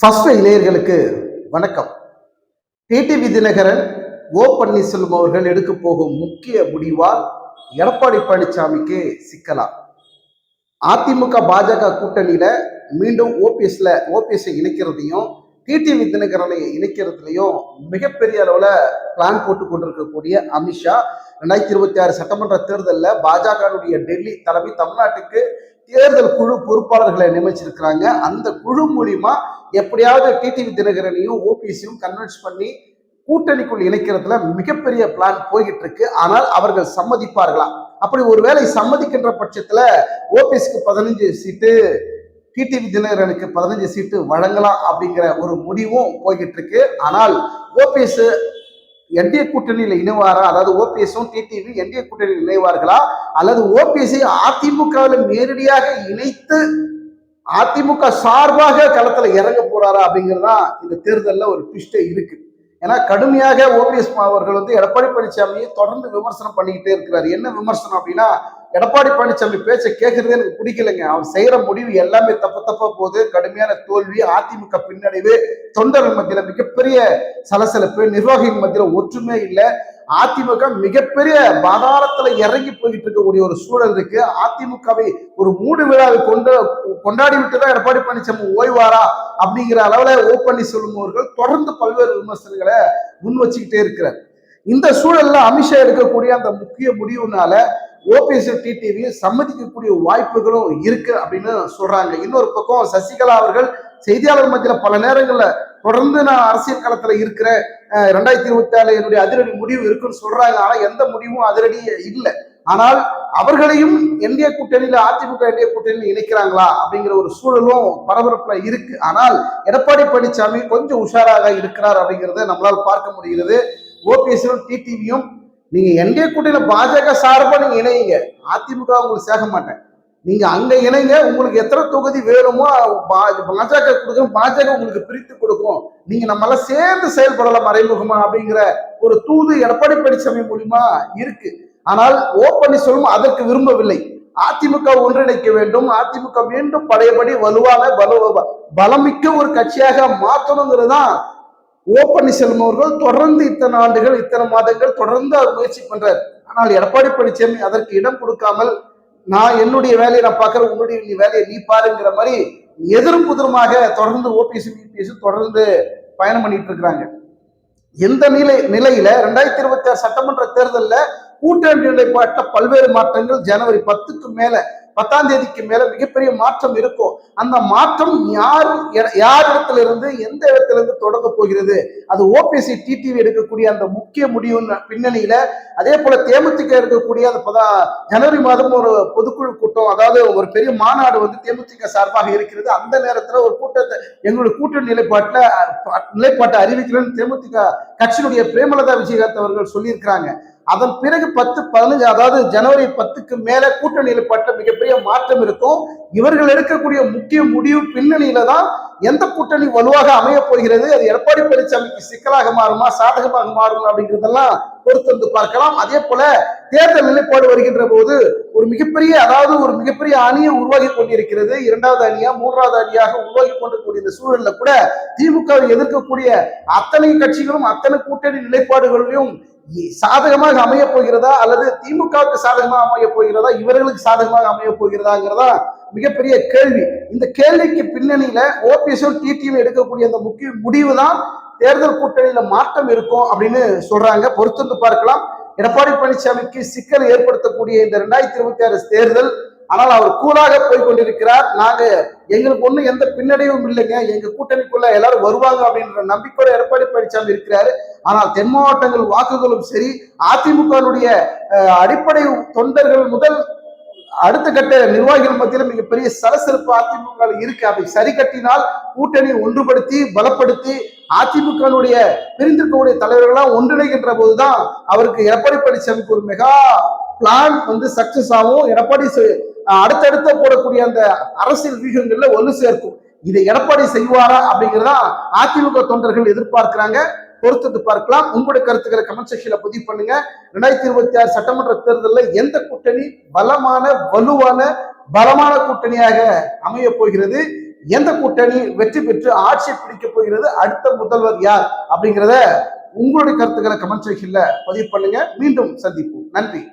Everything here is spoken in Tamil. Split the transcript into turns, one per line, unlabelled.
ஃபஸ்ட் இளையர்களுக்கு வணக்கம். டிடிவி தினகரன் ஓ பன்னீர்செல்வம் அவர்கள் எடுக்க போகும் முக்கிய முடிவால் எடப்பாடி பழனிசாமிக்கு சிக்கலாம் அதிமுக பாஜக கூட்டணியில மீண்டும் ஓபிஎஸ்ல ஓபிஎஸ்ஐ இணைக்கிறதையும் டிடிவி தினகரனை இணைக்கிறதுலையும் மிகப்பெரிய அளவில் பிளான் போட்டு கொண்டிருக்கக்கூடிய அமித்ஷா ரெண்டாயிரத்தி இருபத்தி ஆறு சட்டமன்ற தேர்தலில் பாஜகவுடைய டெல்லி தலைமை தமிழ்நாட்டுக்கு தேர்தல் குழு பொறுப்பாளர்களை நியமிச்சிருக்கிறாங்க. அந்த குழு மூலியமா எப்படியாவது டிடிவி தினகரனையும் ஓபிசியும் கன்வின்ஸ் பண்ணி கூட்டணிக்குள் இணைக்கிறதுல மிகப்பெரிய பிளான் போய்கிட்டு இருக்கு ஆனால் அவர்கள் சம்மதிப்பார்களா? அப்படி ஒருவேளை சம்மதிக்கின்ற பட்சத்துல ஓபிஎஸ்க்கு பதினஞ்சு சீட்டு டிடிவி தினகரனுக்கு பதினஞ்சு சீட்டு வழங்கலாம் அப்படிங்கிற ஒரு முடிவும் போய்கிட்டு இருக்கு ஆனால் ஓபிஎஸ் என்டிஏ கூட்டணியில் இணைவாரா? அதாவது ஓபிஎஸும் டிடிவி என்டிஏ கூட்டணியில் இணைவார்களா? அல்லது ஓபிஎஸ்ஐ அதிமுகவில் நேரடியாக இணைத்து அதிமுக சார்பாக களத்தில் இறங்க போறாரா அப்படிங்கிறதா இந்த தேர்தலில் ஒரு ட்விஸ்டே இருக்கு. ஏன்னா கடுமையாக ஓபிஎஸ் அவர்கள் வந்து எடப்பாடி பழனிசாமியை தொடர்ந்து விமர்சனம் பண்ணிக்கிட்டே இருக்கிறார். என்ன விமர்சனம் அப்படின்னா எடப்பாடி பழனிசாமி பேச்சை கேட்கறதே எனக்கு பிடிக்கலைங்க. அவர் செய்யற முடிவு எல்லாமே தப்பு தப்பா போகுது. கடுமையான தோல்வி அதிமுக பின்னடைவு தொண்டர்கள் மத்தியில மிகப்பெரிய சலசலப்பு நிர்வாகிகள் மத்தியில ஒற்றுமை இல்லை. அதிமுக மிகப்பெரிய பாதாளத்துல இறங்கி போயிட்டு இருக்கக்கூடிய ஒரு சூழல் இருக்கு. அதிமுகவை ஒரு மூடு விழாவை கொண்டு கொண்டாடி விட்டு தான் எடப்பாடி பழனிசாமி ஓய்வாரா அப்படிங்கிற அளவுல ஓ பண்ணி சொல்லுபவர்கள் தொடர்ந்து பல்வேறு விமர்சனங்களை முன் வச்சுக்கிட்டே இருக்கிறார். இந்த சூழல்ல அமித்ஷா எடுக்கக்கூடிய அந்த முக்கிய முடிவுனால ஓபிஎஸ் டிடிவி சம்மதிக்கக்கூடிய வாய்ப்புகளும் இருக்கு அப்படின்னு சொல்றாங்க. இன்னொரு பக்கம் சசிகலா அவர்கள் செய்தியாளர் மத்தியில பல நேரங்கள்ல தொடர்ந்து நான் அரசியல் களத்துல இருக்கிறேன் ரெண்டாயிரத்தி இருபத்தி ஆறு என்னுடைய அதிரடி முடிவு இருக்குன்னு சொல்றாங்க. ஆனா எந்த முடிவும் அதிரடி இல்லை. ஆனால் அவர்களையும் என்டிஏ கூட்டணியில அதிமுக என்டிஏ கூட்டணியில் இணைக்கிறாங்களா அப்படிங்கிற ஒரு சூழலும் பரபரப்புல இருக்கு. ஆனால் எடப்பாடி பழனிசாமி கொஞ்சம் உஷாராக இருக்கிறார் அப்படிங்கிறத நம்மளால் பார்க்க முடிகிறது. ஓபிஎஸ்ஸும் டிடிவியும் நீங்க என்டிஏ கூட்டணியில பாஜக சார்பா நீங்க இணையுங்க. அதிமுக உங்களுக்கு சேர்க்க மாட்டேன். நீங்க அங்க இணைங்க உங்களுக்கு எத்தனை தொகுதி வேணுமோ பா- பாஜக கொடுக்கும் பாஜக உங்களுக்கு பிரித்து கொடுக்கும். நீங்க நம்ம எல்லாம் சேர்ந்து செயல்படலாம் மறைமுகமா அப்படிங்கிற ஒரு தூது எடப்பாடி பழனிசாமி மூலியமா இருக்கு. ஆனால் ஓ பன்னீர்செல்வம் அதற்கு விரும்பவில்லை. அதிமுக ஒன்றிணைக்க வேண்டும். அதிமுக மீண்டும் பழையபடி வலுவான பலு பலமிக்க ஒரு கட்சியாக மாற்றணுங்கிறது தான் ஓ பன்னீர்செல்வம் அவர்கள் தொடர்ந்து இத்தனை ஆண்டுகள் இத்தனை மாதங்கள் தொடர்ந்து அவர் முயற்சி பண்றார். ஆனால் எடப்பாடி பழனிசாமி அதற்கு இடம் கொடுக்காமல் நான் என்னுடைய வேலையை நான் பார்க்கறேன் உன்னுடைய நீ வேலையை நீ பாருங்கிற மாதிரி எதிரும் புதிரமாக தொடர்ந்து ஓபிஎஸ் பிபிஎஸ் தொடர்ந்து பயணம் பண்ணிட்டு இருக்கிறாங்க. எந்த நிலை நிலையில ரெண்டாயிரத்தி இருபத்தி ஆறு சட்டமன்ற தேர்தலில் கூட்டணி நிலைப்பாட்ட பல்வேறு மாற்றங்கள் ஜனவரி பத்துக்கு மேல பத்தாம் தேதிக்கு மேல மிகப்பெரிய மாற்றம் இருக்கும். அந்த மாற்றம் யார் யார் இடத்துல இருந்து எந்த இடத்துல இருந்து தொடங்க போகிறது? அது ஓபிஎஸ்சி டிடிவி எடுக்கக்கூடிய அந்த முக்கிய முடிவு பின்னணியில அதே போல தேமுதிக இருக்கக்கூடிய அந்த பதா ஜனவரி மாதம் ஒரு பொதுக்குழு கூட்டம் அதாவது ஒரு பெரிய மாநாடு வந்து தேமுதிக சார்பாக இருக்கிறது. அந்த நேரத்துல ஒரு கூட்டத்தை எங்களுடைய கூட்டணி நிலைப்பாட்டுல நிலைப்பாட்டை அறிவிக்கிறேன்னு தேமுதிக கட்சியினுடைய பிரேமலதா விஜயகாந்த் அவர்கள் சொல்லியிருக்கிறாங்க. அதன் பிறகு பத்து பதினஞ்சு அதாவது ஜனவரி பத்துக்கு மேல கூட்டணியில் பட்ட மிகப்பெரிய மாற்றம் இருக்கும். இவர்கள் எடுக்கக்கூடிய முக்கிய முடிவு பின்னணியில தான் எந்த கூட்டணி வலுவாக அமைய போகிறது அது எடப்பாடி பழனிசாமிக்கு சிக்கலாக மாறுமா சாதகமாக மாறுமா அப்படிங்கிறதெல்லாம் பொறுத்து வந்து பார்க்கலாம். அதே போல தேர்தல் நிலைப்பாடு வருகின்ற போது ஒரு மிகப்பெரிய அதாவது ஒரு மிகப்பெரிய அணியை உருவாகி கொண்டிருக்கிறது. இரண்டாவது அணியா மூன்றாவது அணியாக உருவாகி கொண்டிருக்கூடிய இந்த சூழல்ல கூட திமுகவை எதிர்க்கக்கூடிய அத்தனை கட்சிகளும் அத்தனை கூட்டணி நிலைப்பாடுகளிலும் சாதகமாக அமைய போகிறதா அல்லது திமுகவுக்கு சாதகமாக அமைய போகிறதா இவர்களுக்கு சாதகமாக அமைய போகிறதாங்கிறதா மிகப்பெரிய கேள்வி. இந்த கேள்விக்கு பின்னணியில ஓபிஎஸும் டிடியும் எடுக்கக்கூடிய அந்த முக்கிய முடிவு தான் தேர்தல் கூட்டணியில மாற்றம் இருக்கும் அப்படின்னு சொல்றாங்க. பொறுத்திருந்து பார்க்கலாம். எடப்பாடி பழனிசாமிக்கு சிக்கல் ஏற்படுத்தக்கூடிய இந்த ரெண்டாயிரத்தி இருபத்தி ஆறு தேர்தல் ஆனால் அவர் கூலாக போய் கொண்டிருக்கிறார். நாங்க எங்களுக்கு ஒன்றும் எந்த பின்னடைவும் இல்லைங்க. எங்க கூட்டணிக்குள்ள எல்லாரும் வருவாங்க அப்படின்ற நம்பிக்கையோட எடப்பாடி பழனிசாமி இருக்கிறாரு. ஆனால் தென் மாவட்டங்கள் வாக்குகளும் சரி அதிமுகவுடைய அடிப்படை தொண்டர்கள் முதல் அடுத்த கட்ட நிர்வாகிகள் மத்தியில மிகப்பெரிய சலசலப்பு அதிமுக இருக்கு. அதை சரி கட்டினால் கூட்டணி ஒன்றுபடுத்தி பலப்படுத்தி அதிமுகவுடைய பிரிந்திருக்கக்கூடிய தலைவர்களாம் ஒன்றிணைகின்ற போதுதான் அவருக்கு எடப்பாடி பழனிசாமிக்கு ஒரு மெகா பிளான் வந்து சக்சஸ் ஆகும். எடப்பாடி அடுத்தடுத்த போடக்கூடிய அந்த அரசியல் வியூகங்கள்ல ஒன்று சேர்க்கும். இதை எடப்பாடி செய்வாரா அப்படிங்கிறதா அதிமுக தொண்டர்கள் எதிர்பார்க்கிறாங்க. பொறுத்தது பார்க்கலாம். உங்களுடைய கருத்துக்களை கமெண்ட் செக்ஷன்ல பதிவு பண்ணுங்க. ரெண்டாயிரத்தி இருபத்தி ஆறு சட்டமன்ற தேர்தலில் எந்த கூட்டணி பலமான வலுவான பலமான கூட்டணியாக அமைய போகிறது? எந்த கூட்டணி வெற்றி பெற்று ஆட்சி பிடிக்க போகிறது? அடுத்த முதல்வர் யார்? அப்படிங்கிறத உங்களுடைய கருத்துக்களை கமெண்ட் செக்ஷன்ல பதிவு பண்ணுங்க. மீண்டும் சந்திப்போம். நன்றி.